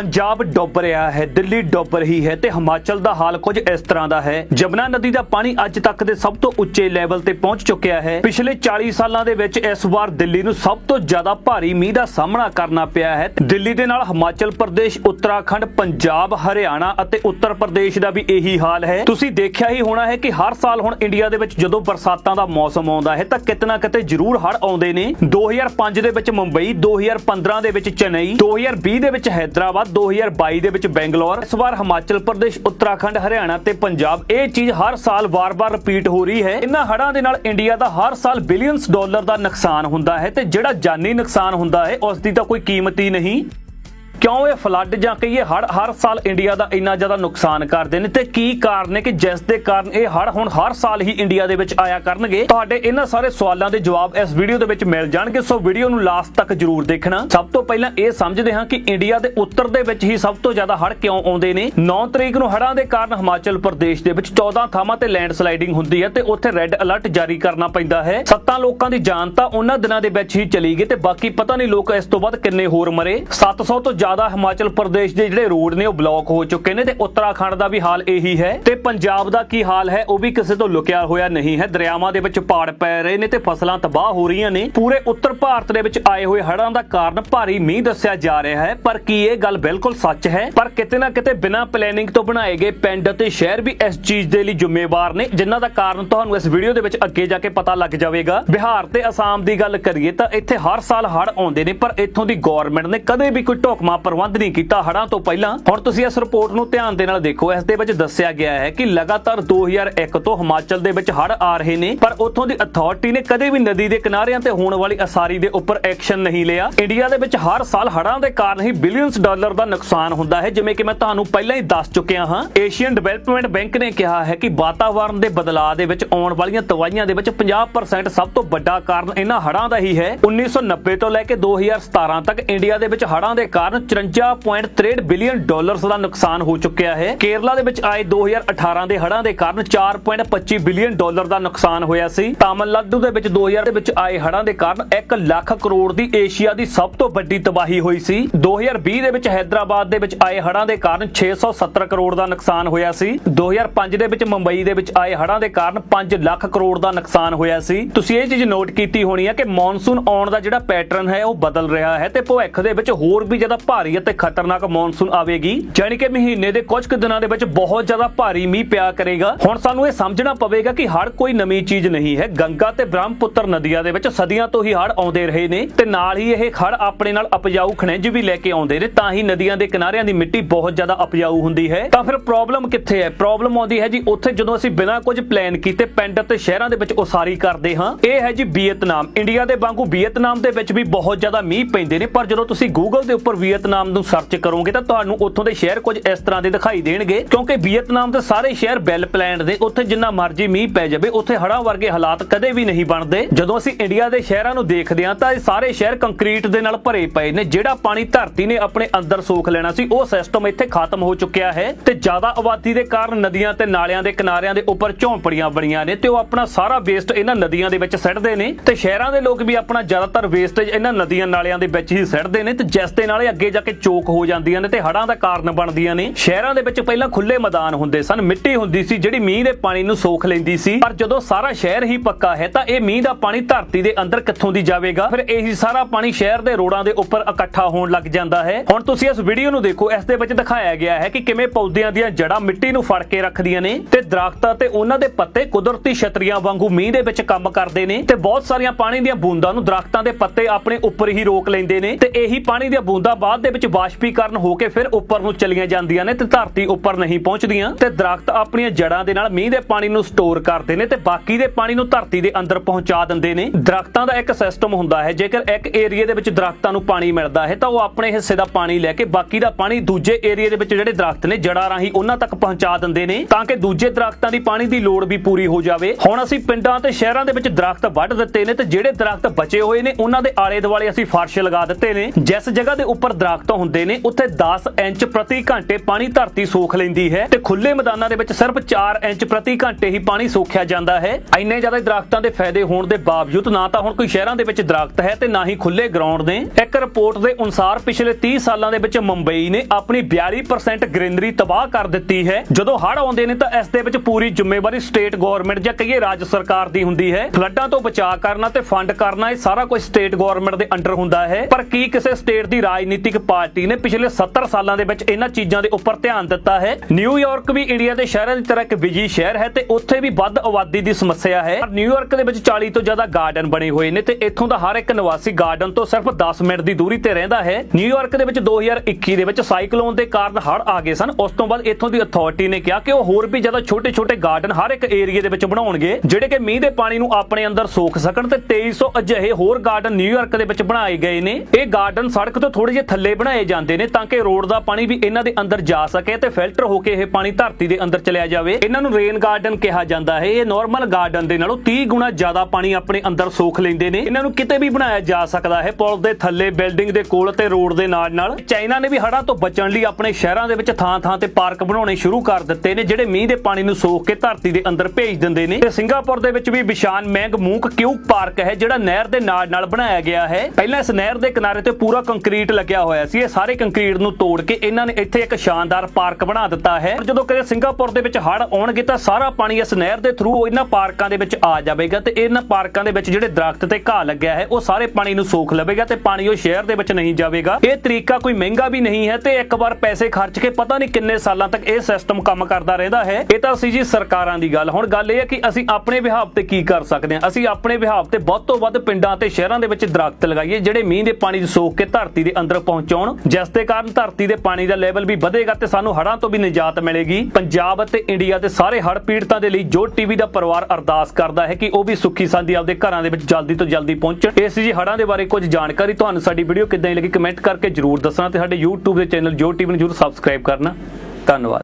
ਪੰਜਾਬ ਡੁੱਬ ਰਿਹਾ ਹੈ, ਦਿੱਲੀ ਡੁੱਬ ਰਹੀ ਹੈ ਤੇ ਹਿਮਾਚਲ ਦਾ ਹਾਲ ਕੁਝ ਇਸ ਤਰ੍ਹਾਂ ਦਾ ਹੈ। ਜਮਨਾ ਨਦੀ ਦਾ ਪਾਣੀ ਅੱਜ ਤੱਕ ਦੇ ਸਭ ਤੋਂ ਉੱਚੇ ਲੈਵਲ ਤੇ ਪਹੁੰਚ ਚੁੱਕਿਆ ਹੈ। ਪਿਛਲੇ 40 ਸਾਲਾਂ ਦੇ ਵਿੱਚ ਇਸ ਵਾਰ ਦਿੱਲੀ ਨੂੰ ਸਭ ਤੋਂ ਜ਼ਿਆਦਾ ਭਾਰੀ ਮੀਂਹ ਦਾ ਸਾਹਮਣਾ ਕਰਨਾ ਪਿਆ ਹੈ। ਦਿੱਲੀ ਦੇ ਨਾਲ ਹਿਮਾਚਲ ਪ੍ਰਦੇਸ਼, ਉੱਤਰਾਖੰਡ, ਪੰਜਾਬ, ਹਰਿਆਣਾ ਅਤੇ ਉੱਤਰ ਪ੍ਰਦੇਸ਼ ਦਾ ਵੀ ਇਹੀ ਹਾਲ ਹੈ। ਤੁਸੀਂ ਦੇਖਿਆ ਹੀ ਹੋਣਾ ਹੈ ਕਿ ਹਰ ਸਾਲ ਹੁਣ ਇੰਡੀਆ ਦੇ ਵਿੱਚ ਜਦੋਂ ਬਰਸਾਤਾਂ ਦਾ ਮੌਸਮ ਆਉਂਦਾ ਹੈ ਤਾਂ ਕਿਤੇ ਨਾ ਕਿਤੇ ਜ਼ਰੂਰ ਹੜ ਆਉਂਦੇ ਨੇ। 2005 ਦੇ ਵਿੱਚ ਮੁੰਬਈ 2015 ਦੇ ਵਿੱਚ ਚੇਨਈ 2020 ਦੇ ਵਿੱਚ ਹੈਦਰਾਬਾਦ 2022 ਦੇ ਵਿੱਚ ਬੈਂਗਲੌਰ, ਇਸ ਵਾਰ ਹਿਮਾਚਲ ਪ੍ਰਦੇਸ਼, ਉੱਤਰਾਖੰਡ, ਹਰਿਆਣਾ ਤੇ ਪੰਜਾਬ, ਇਹ ਚੀਜ਼ ਹਰ ਸਾਲ ਵਾਰ-ਵਾਰ ਰਿਪੀਟ ਹੋ ਰਹੀ ਹੈ। ਇਹਨਾਂ ਹੜਾਂ ਦੇ ਨਾਲ ਇੰਡੀਆ ਦਾ ਹਰ ਸਾਲ ਬਿਲੀਅਨਸ ਡਾਲਰ ਦਾ ਨੁਕਸਾਨ ਹੁੰਦਾ ਹੈ ਤੇ ਜਿਹੜਾ ਜਾਨੀ ਨੁਕਸਾਨ ਹੁੰਦਾ ਹੈ, ਉਸ ਦੀ ਤਾਂ ਕੋਈ ਕੀਮਤ ਹੀ ਨਹੀਂ। ਕਿਉਂ ਇਹ ਫਲੱਡ ਜਾਂ ਕਹੀਏ ਹੜ ਹਰ ਸਾਲ ਇੰਡੀਆ ਦਾ ਇੰਨਾ ਜ਼ਿਆਦਾ ਨੁਕਸਾਨ ਕਰਦੇ ਨੇ ਤੇ ਕੀ ਕਾਰਨ ਨੇ ਕਿ ਜਿਸ ਦੇ ਕਾਰਨ ਇਹ ਹੜ ਹੁਣ ਹਰ ਸਾਲ ਹੀ ਇੰਡੀਆ ਦੇ ਵਿੱਚ ਆਇਆ ਕਰਨਗੇ? ਤੁਹਾਡੇ ਇਹਨਾਂ ਸਾਰੇ ਸਵਾਲਾਂ ਦੇ ਜਵਾਬ ਇਸ ਵੀਡੀਓ ਦੇ ਵਿੱਚ ਮਿਲ ਜਾਣਗੇ, ਸੋ ਵੀਡੀਓ ਨੂੰ ਲਾਸਟ ਤੱਕ ਜਰੂਰ ਦੇਖਣਾ। ਸਭ ਤੋਂ ਪਹਿਲਾਂ ਇਹ ਸਮਝਦੇ ਹਾਂ ਕਿ ਇੰਡੀਆ ਦੇ ਉੱਤਰ ਦੇ ਵਿੱਚ ਹੀ ਸਭ ਤੋਂ ਜ਼ਿਆਦਾ ਹੜ ਕਿਉਂ ਆਉਂਦੇ ਨੇ? 9 ਤਰੀਕ ਨੂੰ ਹੜਾਂ ਦੇ ਕਾਰਨ ਹਿਮਾਚਲ ਪ੍ਰਦੇਸ਼ ਦੇ ਵਿੱਚ 14 ਥਾਵਾਂ ਤੇ ਲੈਂਡ ਸਲਾਈਡਿੰਗ ਹੁੰਦੀ ਹੈ ਤੇ ਉੱਥੇ ਰੈੱਡ ਅਲਰਟ ਜਾਰੀ ਕਰਨਾ ਪੈਂਦਾ ਹੈ। ਸੱਤਾਂ ਲੋਕਾਂ ਦੀ ਜਾਨ ਤਾਂ ਉਹਨਾਂ ਦਿਨਾਂ ਦੇ ਵਿੱਚ ਹੀ ਚਲੀ ਗਈ ਤੇ ਬਾਕੀ ਪਤਾ ਨਹੀਂ ਲੋਕ ਇਸ ਤੋਂ ਬਾਅਦ ਕਿੰਨੇ ਹੋਰ ਮਰੇ? 700 ਤੋਂ ਜ਼ਿਆਦਾ ਹਿਮਾਚਲ ਪ੍ਰਦੇਸ਼ ਦੇ ਜਿਹੜੇ ਰੋਡ ਨੇ ਉਹ ਬਲੌਕ ਹੋ ਚੁੱਕੇ ਨੇ ਤੇ ਉੱਤਰਾਖੰਡ ਦਾ ਵੀ ਹਾਲ ਇਹੀ ਹੈ ਤੇ ਪੰਜਾਬ ਦਾ ਕੀ ਹਾਲ ਹੈ ਉਹ ਵੀ ਕਿਸੇ ਤੋਂ ਲੁਕਿਆ ਹੋਇਆ ਨਹੀਂ ਹੈ। ਦਰਿਆਵਾਂ ਦੇ ਵਿੱਚ ਪਾੜ ਪੈ ਰਹੇ ਨੇ ਤੇ ਫਸਲਾਂ ਤਬਾਹ ਹੋ ਰਹੀਆਂ ਨੇ। ਪੂਰੇ ਉੱਤਰ ਭਾਰਤ ਦੇ ਵਿੱਚ ਆਏ ਹੋਏ ਹੜ੍ਹਾਂ ਦਾ ਕਾਰਨ ਭਾਰੀ ਮੀਂਹ ਦੱਸਿਆ ਜਾ ਰਿਹਾ ਹੈ। ਪਰ ਕੀ ਇਹ ਗੱਲ ਬਿਲਕੁਲ ਸੱਚ ਹੈ? ਪਰ ਕਿਤੇ ਨਾ ਕਿਤੇ ਬਿਨਾਂ ਪਲੈਨਿੰਗ ਤੋਂ ਬਣਾਏ ਗਏ ਪਿੰਡ ਅਤੇ ਸ਼ਹਿਰ ਵੀ ਇਸ ਚੀਜ਼ ਦੇ ਲਈ ਜ਼ਿੰਮੇਵਾਰ ਨੇ, ਜਿਨ੍ਹਾਂ ਦਾ ਕਾਰਨ ਤੁਹਾਨੂੰ ਇਸ ਵੀਡੀਓ ਦੇ ਵਿੱਚ ਅੱਗੇ ਜਾ ਕੇ ਪਤਾ ਲੱਗ ਜਾਵੇਗਾ। ਬਿਹਾਰ ਤੇ ਅਸਾਮ ਦੀ ਗੱਲ ਕਰੀਏ ਤਾਂ ਇੱਥੇ ਹਰ ਸਾਲ ਹੜ੍ਹ ਆਉਂਦੇ ਨੇ, ਪਰ ਇੱਥੋਂ ਦੀ ਗਵਰਨਮੈਂਟ ਨੇ ਕਦੇ ਵੀ ਕੋਈ ਢੋਕਮਾ ਪ੍ਰਬੰਧ ਨਹੀਂ ਕੀਤਾ। ਹੜਾਂ ਤੋਂ ਪਹਿਲਾਂ ਹੁਣ ਤੁਸੀਂ ਇਸ ਰਿਪੋਰਟ ਨੂੰ ਧਿਆਨ ਦੇ ਨਾਲ ਦੇਖੋ। ਇਸ ਦੇ ਵਿੱਚ ਦੱਸਿਆ ਗਿਆ ਹੈ ਕਿ ਲਗਾਤਾਰ 2001 ਤੋਂ ਹਿਮਾਚਲ ਦੇ ਵਿੱਚ ਹੜ੍ਹ ਆ ਰਹੇ ਨੇ, ਪਰ ਉੱਥੋਂ ਦੀ ਅਥਾਰਟੀ ਨੇ ਕਦੇ ਵੀ ਨਦੀ ਦੇ ਕਿਨਾਰਿਆਂ ਤੇ ਹੋਣ ਵਾਲੀ ਅਸਾਰੀ ਦੇ ਉੱਪਰ ਐਕਸ਼ਨ ਨਹੀਂ ਲਿਆ। ਇੰਡੀਆ ਦੇ ਵਿੱਚ ਹਰ ਸਾਲ ਹੜ੍ਹਾਂ ਦੇ ਕਾਰਨ ਹੀ ਬਿਲੀਅਨਸ ਡਾਲਰ ਦਾ ਨੁਕਸਾਨ ਹੁੰਦਾ ਹੈ। ਜਿਵੇਂ ਕਿ ਮੈਂ ਤੁਹਾਨੂੰ ਪਹਿਲਾਂ ਹੀ ਦੱਸ ਚੁੱਕਿਆ ਹਾਂ ਏਸ਼ੀਅਨ ਡਿਵੈਲਪਮੈਂਟ ਬੈਂਕ ਨੇ ਕਿਹਾ ਹੈ ਕਿ ਵਾਤਾਵਰਣ ਦੇ ਬਦਲਾਅ ਦੇ ਵਿੱਚ ਆਉਣ ਵਾਲੀਆਂ ਤਬਾਹੀਆਂ ਦੇ ਵਿੱਚ 50% ਸਭ ਤੋਂ ਵੱਡਾ ਕਾਰਨ ਇਹਨਾਂ ਹੜਾਂ ਦਾ ਹੀ ਹੈ। 1990 ਤੋਂ ਲੈ ਕੇ 2017 ਤੱਕ ਇੰਡੀਆ ਦੇ ਵਿੱਚ ਹੜਾਂ ਦੇ ਕਾਰਨ 54.63 ਬਿਲੀਅਨ ਡਾਲਰਸ ਦਾ ਨੁਕਸਾਨ ਹੋ ਚੁੱਕਿਆ ਹੈ। ਕੇਰਲਾ ਦੇ ਵਿੱਚ ਆਏ 2018 ਦੇ ਹੜ੍ਹਾਂ ਦੇ ਕਾਰਨ 4.25 ਬਿਲੀਅਨ ਡਾਲਰ ਦਾ ਨੁਕਸਾਨ ਹੋਇਆ ਸੀ। ਤਾਮਿਲਨਾਡੂ ਦੇ ਵਿੱਚ 2000 ਦੇ ਵਿੱਚ ਆਏ ਹੜ੍ਹਾਂ ਦੇ ਕਾਰਨ 1 ਲੱਖ ਕਰੋੜ ਦੀ ਏਸ਼ੀਆ ਦੀ ਸਭ ਤੋਂ ਵੱਡੀ ਤਬਾਹੀ ਹੋਈ ਸੀ। 2020 ਦੇ ਵਿੱਚ ਹੈਦਰਾਬਾਦ ਦੇ ਵਿੱਚ ਆਏ ਹੜ੍ਹਾਂ ਦੇ ਕਾਰਨ 670 ਕਰੋੜ ਦਾ ਨੁਕਸਾਨ ਹੋਇਆ ਸੀ। 2005 ਦੇ ਵਿੱਚ ਮੁੰਬਈ ਦੇ ਵਿੱਚ ਆਏ ਹੜ੍ਹਾਂ ਦੇ ਕਾਰਨ 5 ਲੱਖ ਕਰੋੜ ਦਾ ਨੁਕਸਾਨ ਹੋਇਆ ਸੀ। ਤੁਸੀਂ ਇਹ ਚੀਜ਼ ਨੋਟ ਕੀਤੀ ਹੋਣੀ ਹੈ ਕਿ ਮੌਨਸੂਨ ਆਉਣ ਦਾ ਜਿਹੜਾ ਪੈਟਰਨ ਹੈ, ਉਹ ਬਦਲ ਰਿਹਾ ਹੈ ਤੇ ਭਵਿੱਖ ਦੇ ਵਿੱਚ ਹੋਰ ਵੀ ਜ਼ਿਆਦਾ ਭਾਰੀ ਅਤੇ ਖਤਰਨਾਕ ਮੌਨਸੂਨ ਆਵੇਗੀ, ਜਾਣੀ ਕਿ ਮਹੀਨੇ ਦੇ ਕੁਝ ਕੁ ਦਿਨਾਂ ਦੇ ਵਿੱਚ ਬਹੁਤ ਜ਼ਿਆਦਾ ਭਾਰੀ ਮੀਂਹ ਪਿਆ ਕਰੇਗਾ। ਹੁਣ ਸਾਨੂੰ ਇਹ ਸਮਝਣਾ ਪਵੇਗਾ ਕਿ ਹੜ੍ਹ ਕੋਈ ਨਵੀਂ ਚੀਜ਼ ਨਹੀਂ ਹੈ। ਗੰਗਾ ਤੇ ਬ੍ਰਹਮਪੁੱਤਰ ਨਦੀਆਂ ਦੇ ਵਿੱਚ ਸਦੀਆਂ ਤੋਂ ਹੀ ਹੜ੍ਹ ਆਉਂਦੇ ਰਹੇ ਨੇ ਤੇ ਨਾਲ ਹੀ ਇਹ ਹੜ੍ਹ ਆਪਣੇ ਨਾਲ ਉਪਜਾਊ ਖਣਿਜ ਵੀ ਲੈ ਕੇ ਆਉਂਦੇ ਨੇ, ਤਾਂ ਹੀ ਨਦੀਆਂ ਦੇ ਕਿਨਾਰਿਆਂ ਦੀ ਮਿੱਟੀ ਬਹੁਤ ਜ਼ਿਆਦਾ ਉਪਜਾਊ ਹੁੰਦੀ ਹੈ। ਤਾਂ ਫਿਰ ਪ੍ਰੋਬਲਮ ਕਿੱਥੇ ਹੈ? ਪ੍ਰੋਬਲਮ ਆਉਂਦੀ ਹੈ ਜੀ ਉੱਥੇ ਜਦੋਂ ਅਸੀਂ ਬਿਨਾਂ ਕੁਝ ਪਲਾਨ ਕੀਤੇ ਪਿੰਡ ਅਤੇ ਸ਼ਹਿਰਾਂ ਦੇ ਵਿੱਚ ਉਸਾਰੀ ਕਰਦੇ ਹਾਂ। ਇਹ ਹੈ ਜੀ ਵੀਅਤਨਾਮ ਇੰਡੀਆ ਦੇ ਵਾਂਗੂ ਵੀਅਤਨਾਮ ਦੇ ਵਿੱਚ ਵੀ ਬਹੁਤ ਜ਼ਿਆਦਾ ਮੀਂਹ ਪੈਂਦੇ ਨੇ, ਪਰ ਜਦੋਂ ਤੁਸੀਂ ਗੂਗਲ ਦੇ ਉੱਪਰ ਵੀਅਤਨਾਮ ਨੂੰ ਸਰਚ ਕਰੋਗੇ ਤਾਂ ਤੁਹਾਨੂੰ ਉੱਥੋਂ ਦੇ ਸ਼ਹਿਰ ਕੁਝ ਇਸ ਤਰ੍ਹਾਂ ਦੇ ਦਿਖਾਈ ਦੇਣਗੇ। ਕਿਉਂਕਿ ਵੀਅਤਨਾਮ ਦੇ ਸਾਰੇ ਸ਼ਹਿਰ ਬੈਲ ਪਲਾਨਡ ਦੇ, ਉੱਥੇ ਜਿੰਨਾ ਮਰਜ਼ੀ ਮੀਂਹ ਪੈ ਜਾਵੇ, ਉੱਥੇ ਹੜਾਂ ਵਰਗੇ ਹਾਲਾਤ ਕਦੇ ਵੀ ਨਹੀਂ ਬਣਦੇ। ਜਦੋਂ ਅਸੀਂ ਇੰਡੀਆ ਦੇ ਸ਼ਹਿਰਾਂ ਨੂੰ ਦੇਖਦੇ ਹਾਂ ਤਾਂ ਇਹ ਸਾਰੇ ਸ਼ਹਿਰ ਕੰਕਰੀਟ ਦੇ ਨਾਲ ਭਰੇ ਪਏ ਨੇ। ਜਿਹੜਾ ਪਾਣੀ ਧਰਤੀ ਨੇ ਆਪਣੇ ਅੰਦਰ ਸੋਖ ਲੈਣਾ ਸੀ, ਉਹ ਸਿਸਟਮ ਇੱਥੇ ਖਤਮ ਹੋ ਚੁੱਕਿਆ ਹੈ ਤੇ ਜ਼ਿਆਦਾ ਆਬਾਦੀ ਦੇ ਕਾਰਨ ਨਦੀਆਂ ਤੇ ਨਾਲਿਆਂ ਦੇ ਕਿਨਾਰਿਆਂ ਦੇ ਉੱਪਰ ਝੌਂਪੜੀਆਂ ਬਣੀਆਂ ਨੇ ਤੇ ਉਹ ਆਪਣਾ ਸਾਰਾ ਵੇਸਟ ਇਹਨਾਂ ਨਦੀਆਂ ਦੇ ਵਿੱਚ ਸੱਟਦੇ ਨੇ। ਤੇ ਸ਼ਹਿਰਾਂ ਦੇ ਲੋਕ ਵੀ ਆਪਣਾ ਜ਼ਿਆਦਾਤਰ ਵੇਸਟੇਜ ਇਹਨਾਂ ਨਦੀਆਂ ਨਾਲਿਆਂ ਦੇ ਵਿੱਚ ਹੀ ਸੱਟਦੇ ਨੇ ਤੇ ਜਿਸ ਦੇ ਨਾਲ ਇਹ ਅੱਗੇ ਜਾ ਕੇ ਚੋਕ ਹੋ ਜਾਂਦੀਆਂ ਨੇ ਤੇ ਹੜ੍ਹਾਂ ਦਾ ਕਾਰਨ ਬਣਦੀਆਂ ਨੇ। ਸ਼ਹਿਰਾਂ ਦੇ ਵਿੱਚ ਪਹਿਲਾਂ ਖੁੱਲੇ ਮੈਦਾਨ ਹੁੰਦੇ ਸਨ। ਮਿੱਟੀ ਹੁੰਦੀ ਸੀ ਜਿਹੜੀ ਮੀਂਹ ਦੇ ਪਾਣੀ ਨੂੰ ਸੋਖ ਲੈਂਦੀ ਸੀ। ਪਰ ਜਦੋਂ ਸਾਰਾ ਸ਼ਹਿਰ ਹੀ ਪੱਕਾ ਹੈ ਤਾਂ ਇਹ ਮੀਂਹ ਦਾ ਪਾਣੀ ਧਰਤੀ ਦੇ ਅੰਦਰ ਕਿੱਥੋਂ ਦੀ ਜਾਵੇਗਾ? ਫਿਰ ਇਹੀ ਸਾਰਾ ਪਾਣੀ ਸ਼ਹਿਰ ਦੇ ਰੋਡਾਂ ਦੇ ਉੱਪਰ ਇਕੱਠਾ ਹੋਣ ਲੱਗ ਜਾਂਦਾ ਹੈ। ਹੁਣ ਤੁਸੀਂ ਇਸ ਵੀਡੀਓ ਨੂੰ ਦੇਖੋ। ਇਸ ਦੇ ਵਿੱਚ ਦਿਖਾਇਆ ਗਿਆ ਹੈ ਕਿ ਕਿਵੇਂ ਪੌਦਿਆਂ ਦੀਆਂ ਜੜ੍ਹਾਂ ਮਿੱਟੀ ਨੂੰ ਫੜ ਕੇ ਰੱਖਦੀਆਂ ਨੇ ਤੇ ਦਰਖਤਾਂ ਤੇ ਉਹਨਾਂ ਦੇ ਪੱਤੇ ਕੁਦਰਤੀ ਛਤਰੀਆਂ ਵਾਂਗੂ ਮੀਂਹ ਦੇ ਵਿੱਚ ਕੰਮ ਕਰਦੇ ਨੇ ਤੇ ਬਹੁਤ ਸਾਰੀਆਂ ਪਾਣੀ ਦੀਆਂ ਬੂੰਦਾਂ ਨੂੰ ਦਰਖਤਾਂ ਦੇ ਪੱਤੇ ਆਪਣੇ ਉੱਪਰ ਹੀ ਰੋਕ ਲੈਂਦੇ ਨੇ ਤੇ ਇਹੀ ਪਾਣੀ ਦੀਆਂ ਬੂੰਦਾਂ ਬਾਅਦ ਦੇ ਵਿੱਚ ਵਾਸ਼ਪੀਕਰਨ ਹੋ ਕੇ ਫਿਰ ਉੱਪਰ ਨੂੰ ਚਲੀਆਂ ਜਾਂਦੀਆਂ ਨੇ ਤੇ ਧਰਤੀ ਉੱਪਰ ਨਹੀਂ ਪਹੁੰਚਦੀਆਂ ਤੇ ਦਰਖਤ ਆਪਣੀਆਂ ਜੜ੍ਹਾਂ ਦੇ ਨਾਲ ਮੀਂਹ ਦੇ ਪਾਣੀ ਨੂੰ ਸਟੋਰ ਕਰਦੇ ਨੇ ਤੇ ਬਾਕੀ ਦੇ ਪਾਣੀ ਨੂੰ ਧਰਤੀ ਦੇ ਅੰਦਰ ਪਹੁੰਚਾ ਦਿੰਦੇ ਨੇ। ਦਰਖਤਾਂ ਦਾ ਇੱਕ ਸਿਸਟਮ ਹੁੰਦਾ ਹੈ, ਜੇਕਰ ਇੱਕ ਏਰੀਆ ਦੇ ਵਿੱਚ ਦਰਖਤਾਂ ਨੂੰ ਪਾਣੀ ਮਿਲਦਾ ਹੈ, ਤਾਂ ਉਹ ਆਪਣੇ ਹਿੱਸੇ ਦਾ ਪਾਣੀ ਲੈ ਕੇ ਬਾਕੀ ਦਾ ਪਾਣੀ ਦੂਜੇ ਏਰੀਆ ਦੇ ਵਿੱਚ ਜਿਹੜੇ ਦਰਖਤ ਨੇ, ਜੜਾਂ ਰਾਹੀਂ ਉਹਨਾਂ ਤੱਕ ਪਹੁੰਚਾ ਦਿੰਦੇ ਨੇ, ਤਾਂ ਕਿ ਦੂਜੇ ਦਰਖਤਾਂ ਦੀ ਪਾਣੀ ਦੀ ਲੋੜ ਵੀ ਪੂਰੀ ਹੋ ਜਾਵੇ। ਹੁਣ ਅਸੀਂ ਪਿੰਡਾਂ ਤੇ ਸ਼ਹਿਰਾਂ ਦੇ ਵਿੱਚ ਦਰਖਤ ਵੱਢ ਦਿੱਤੇ ਨੇ ਤੇ ਜਿਹੜੇ ਦਰਖਤ ਬਚੇ ਹੋਏ ਨੇ, ਉਹਨਾਂ ਦੇ ਆਲੇ ਦੁਆਲੇ ਅਸੀਂ ਫਰਸ਼ ਲਗਾ ਦਿੱਤੇ ਨੇ। ਜਿਸ ਜਗ੍ਹਾ ਦੇ ਉੱਪਰ ਦਰਖਤ ਹੁੰਦੇ ਨੇ, ਉੱਥੇ 10 ਇੰਚ ਪ੍ਰਤੀ ਘੰਟੇ ਪਾਣੀ ਧਰਤੀ ਸੋਖ ਲੈਂਦੀ ਹੈ ਤੇ ਖੁੱਲੇ ਮੈਦਾਨਾਂ ਦੇ ਵਿੱਚ ਸਿਰਫ 4 ਇੰਚ ਪ੍ਰਤੀ ਘੰਟੇ ਹੀ ਪਾਣੀ ਸੋਖਿਆ ਜਾਂਦਾ ਹੈ। ਇੰਨੇ ਜ਼ਿਆਦਾ ਦਰਖਤਾਂ ਦੇ ਫਾਇਦੇ ਹੋਣ ਦੇ ਬਾਵਜੂਦ ਨਾ ਤਾਂ ਹੁਣ ਕੋਈ ਸ਼ਹਿਰਾਂ ਦੇ ਵਿੱਚ ਦਰਖਤ ਹੈ ਤੇ ਨਾ ਹੀ ਖੁੱਲੇ ਗਰਾਊਂਡ ਨੇ। ਇੱਕ ਰਿਪੋਰਟ ਦੇ ਅਨੁਸਾਰ ਪਿਛਲੇ 30 ਸਾਲਾਂ ਦੇ ਵਿੱਚ ਮੁੰਬਈ ਨੇ ਆਪਣੀ 42% ਗ੍ਰੀਨਰੀ ਤਬਾਹ ਕਰ ਦਿੱਤੀ ਹੈ। ਜਦੋਂ ਹੜ੍ਹ ਆਉਂਦੇ ਨੇ ਤਾਂ ਇਸ ਦੇ ਵਿੱਚ ਪੂਰੀ ਜ਼ਿੰਮੇਵਾਰੀ ਸਟੇਟ ਗਵਰਨਮੈਂਟ ਜਾਂ ਕਹੀਏ ਰਾਜ ਸਰਕਾਰ ਦੀ ਹੁੰਦੀ ਹੈ। ਫਲੱਡਾਂ ਤੋਂ ਬਚਾਅ ਕਰਨਾ ਤੇ ਫੰਡ ਕਰਨਾ, ਇਹ ਸਾਰਾ ਕੁਝ ਸਟੇਟ ਗਵਰਨਮੈਂਟ ਦੇ ਅੰਡਰ ਹੁੰਦਾ ਹੈ। ਪਰ ਕੀ ਕਿਸੇ ਸਟੇਟ ਦੀ ਰਾਜਨੀਤਿਕ ਪਾਰਟੀ ਨੇ ਪਿਛਲੇ 70 ਸਾਲਾਂ ਦੇ ਵਿੱਚ ਇਹਨਾਂ ਚੀਜ਼ਾਂ ਦੇ ਉੱਪਰ ਧਿਆਨ ਦਿੱਤਾ ਹੈ। ਨਿਊਯਾਰਕ ਵੀ ਇੰਡੀਆ ਦੇ ਸ਼ਹਿਰਾਂ ਦੀ ਤਰ੍ਹਾਂ ਇੱਕ ਬਿਜ਼ੀ ਸ਼ਹਿਰ ਹੈ ਤੇ ਉੱਥੇ ਵੀ ਵੱਧ ਆਬਾਦੀ ਦੀ ਸਮੱਸਿਆ ਹੈ। ਪਰ ਨਿਊਯਾਰਕ ਦੇ ਵਿੱਚ 40 ਤੋਂ ਜ਼ਿਆਦਾ ਗਾਰਡਨ ਬਣੇ ਹੋਏ ਨੇ ਤੇ ਇੱਥੋਂ ਦਾ ਹਰ ਇੱਕ ਨਿਵਾਸੀ ਗਾਰਡਨ ਤੋਂ ਸਿਰਫ 10 ਮਿੰਟ ਦੀ ਦੂਰੀ ਤੇ ਰਹਿੰਦਾ ਹੈ। ਨਿਊਯਾਰਕ ਦੇ ਵਿੱਚ 2021 ਦੇ ਵਿੱਚ ਸਾਈਕਲੋਨ ਦੇ ਕਾਰਨ ਹੜ੍ਹ ਆ ਗਏ ਸਨ। ਉਸ ਤੋਂ ਬਾਅਦ ਇੱਥੋਂ ਦੀ ਅਥਾਰਟੀ ਨੇ ਕਿਹਾ ਕਿ ਉਹ ਹੋਰ ਵੀ ਜ਼ਿਆਦਾ ਛੋਟੇ-ਛੋਟੇ ਗਾਰਡਨ ਹਰ ਇੱਕ ਏਰੀਆ ਦੇ ਵਿੱਚ ਬਣਾਉਣਗੇ, ਜਿਹੜੇ ਕਿ ਮੀਂਹ ਦੇ ਪਾਣੀ ਨੂੰ ਆਪਣੇ ਅੰਦਰ ਸੋਖ ਸਕਣ ਤੇ 2300 ਅਜਿਹੇ ਹੋਰ ਗਾਰਡਨ ਨਿਊਯਾਰਕ ਦੇ ਵਿੱਚ ਬਣਾਏ ਗਏ ਨੇ। ਇਹ ਗਾਰਡਨ ਸੜਕ ਤੋਂ ਥੋੜੇ ਜਿਹੇ ਥੱਲੇ ਬਣਾਏ ਜਾਂਦੇ ਨੇ ਤਾਂ ਕਿ ਰੋਡ ਦਾ ਪਾਣੀ ਵੀ ਇਹਨਾਂ ਦੇ ਅੰਦਰ ਜਾ ਸਕੇ ਤੇ ਫਿਲਟਰ ਹੋ ਕੇ ਇਹ ਪਾਣੀ ਧਰਤੀ ਦੇ ਅੰਦਰ ਚਲਿਆ ਜਾਵੇ। ਇਹਨਾਂ ਨੂੰ ਰੇਨ ਗਾਰਡਨ ਕਿਹਾ ਜਾਂਦਾ ਹੈ। ਇਹ ਨਾਰਮਲ ਗਾਰਡਨ ਦੇ ਨਾਲੋਂ 30 ਗੁਣਾ ਜ਼ਿਆਦਾ ਪਾਣੀ ਆਪਣੇ ਅੰਦਰ ਸੋਖ ਲੈਂਦੇ ਨੇ। ਇਹਨਾਂ ਨੂੰ ਕਿਤੇ ਵੀ ਬਣਾਇਆ ਜਾ ਸਕਦਾ ਹੈ। ਪੁਲ ਦੇ ਥੱਲੇ ਬਿਲਡਿੰਗ ਦੇ ਕੋਲ ਤੇ ਰੋਡ ਦੇ ਨਾਲ ਨਾਲ ਚਾਈਨਾ ਨੇ ਵੀ ਹੜ੍ਹਾਂ ਤੋਂ ਬਚਣ ਲਈ ਆਪਣੇ ਸ਼ਹਿਰਾਂ ਦੇ ਵਿੱਚ ਥਾਂ-ਥਾਂ ਤੇ ਪਾਰਕ ਬਣਾਉਣੇ ਸ਼ੁਰੂ ਕਰ ਦਿੱਤੇ ਨੇ, ਜਿਹੜੇ ਮੀਂਹ ਦੇ ਪਾਣੀ ਨੂੰ ਸੋਖ ਕੇ ਧਰਤੀ ਦੇ ਅੰਦਰ ਭੇਜ ਦਿੰਦੇ ਨੇ। ਤੇ ਸਿੰਗਾਪੁਰ ਦੇ ਵਿੱਚ ਵੀ ਵਿਸ਼ਾਨ ਮੈਂਗ ਮੂਕ ਕਿਊ ਪਾਰਕ ਹੈ, ਜਿਹੜਾ ਨਹਿਰ ਦੇ ਨਾਲ ਨਾਲ ਬਣਾਇਆ ਗਿਆ ਹੈ। ਪਹਿਲਾਂ ਇਸ ਨਹਿਰ ਦੇ ਕਿਨਾਰੇ ਤੇ ਪੂਰਾ ਕੰਕਰੀਟ ਲੱਗਿਆ ਹੋਇਆ ਸੀ, ਇਹ ਸਾਰੇ ਕੰਕਰੀਟ ਨੂੰ ਤੋੜ ਕੇ ਇਹਨਾਂ ਨੇ ਇੱਥੇ ਇੱਕ ਸ਼ਾਨਦਾਰ ਪਾਰਕ ਬਣਾ ਦਿੱਤਾ ਹੈ। ਜਦੋਂ ਕਦੇ ਸਿੰਗਾਪੁਰ ਦੇ ਵਿੱਚ ਹੜ੍ਹ ਆਉਣਗੇ ਤਾਂ ਸਾਰਾ ਪਾਣੀ ਇਸ ਨਹਿਰ ਦੇ ਥਰੂ ਇਹਨਾਂ ਪਾਰਕਾਂ ਦੇ ਵਿੱਚ ਆ ਜਾਵੇਗਾ ਤੇ ਇਹਨਾਂ ਪਾਰਕਾਂ ਦੇ ਵਿੱਚ ਜਿਹੜੇ ਦਰਖਤ ਤੇ ਘਾਹ ਲੱਗਿਆ ਹੈ, ਉਹ ਸਾਰੇ ਪਾਣੀ ਨੂੰ ਸੋਖ ਲਵੇਗਾ ਤੇ ਪਾਣੀ ਉਹ ਸ਼ਹਿਰ ਦੇ ਵਿੱਚ ਨਹੀਂ ਜਾਵੇਗਾ। ਇਹ ਤਰੀਕਾ ਕੋਈ ਮਹਿੰਗਾ ਵੀ ਨਹੀਂ ਹੈ ਤੇ ਇੱਕ ਵਾਰ ਪੈਸੇ ਖਰਚ ਕੇ ਪਤਾ ਨਹੀਂ ਕਿੰਨੇ ਸਾਲਾਂ ਤੱਕ ਇਹ ਸਿਸਟਮ ਕੰਮ ਕਰਦਾ ਰਹਿੰਦਾ ਹੈ। ਇਹ ਤਾਂ ਸੀ ਜੀ ਸਰਕਾਰਾਂ ਦੀ ਗੱਲ। ਹੁਣ ਗੱਲ ਇਹ ਹੈ ਕਿ ਅਸੀਂ ਆਪਣੇ ਵਿਹਾਵ ਤੇ ਕੀ ਕਰ ਸਕਦੇ ਹਾਂ? ਅਸੀਂ ਆਪਣੇ ਵਿਹਾਵ ਤੇ ਵੱਧ ਤੋਂ ਵੱਧ ਪਿੰਡਾਂ ਤੇ ਸ਼ਹਿਰਾਂ ਦੇ ਵਿੱਚ ਦਰਖਤ ਲਗਾਈਏ, ਜਿਹੜੇ ਮੀਂਹ ਦੇ ਪਾਣੀ ਨੂੰ ਸੋਖ ਕੇ ਧਰਤੀ ਦੇ ਅੰਦਰ ਪਹੁੰਚ ਪਹੁੰਚਾਉਣ। ਜਿਸ ਦੇ ਕਾਰਨ ਧਰਤੀ ਦੇ ਪਾਣੀ ਦਾ ਲੈਵਲ ਵੀ ਵਧੇਗਾ ਤੇ ਸਾਨੂੰ ਹੜ੍ਹਾਂ ਤੋਂ ਵੀ ਨਿਜਾਤ ਮਿਲੇਗੀ। ਪੰਜਾਬ ਅਤੇ ਇੰਡੀਆ ਦੇ ਸਾਰੇ ਹੜ੍ਹ ਪੀੜਤਾਂ ਦੇ ਲਈ ਜੋ ਟੀਵੀ ਦਾ ਪਰਿਵਾਰ ਅਰਦਾਸ ਕਰਦਾ ਹੈ ਕਿ ਉਹ ਵੀ ਸੁੱਖੀ ਸਾਂਦੀ ਆਪਦੇ ਘਰਾਂ ਦੇ ਵਿੱਚ ਜਲਦੀ ਤੋਂ ਜਲਦੀ ਪਹੁੰਚਣ। ਇਸ ਜੀ ਹੜ੍ਹਾਂ ਦੇ ਬਾਰੇ ਕੁਝ ਜਾਣਕਾਰੀ ਤੁਹਾਨੂੰ ਸਾਡੀ ਵੀਡੀਓ ਕਿੱਦਾਂ ਦੀ ਲੱਗੀ ਕਮੈਂਟ ਕਰਕੇ ਜਰੂਰ ਦੱਸਣਾ ਤੇ ਸਾਡੇ YouTube ਦੇ ਚੈਨਲ ਜੋ ਟੀਵੀ ਨੂੰ ਜਰੂਰ ਸਬਸਕ੍ਰਾਈਬ ਕਰਨਾ। ਧੰਨਵਾਦ।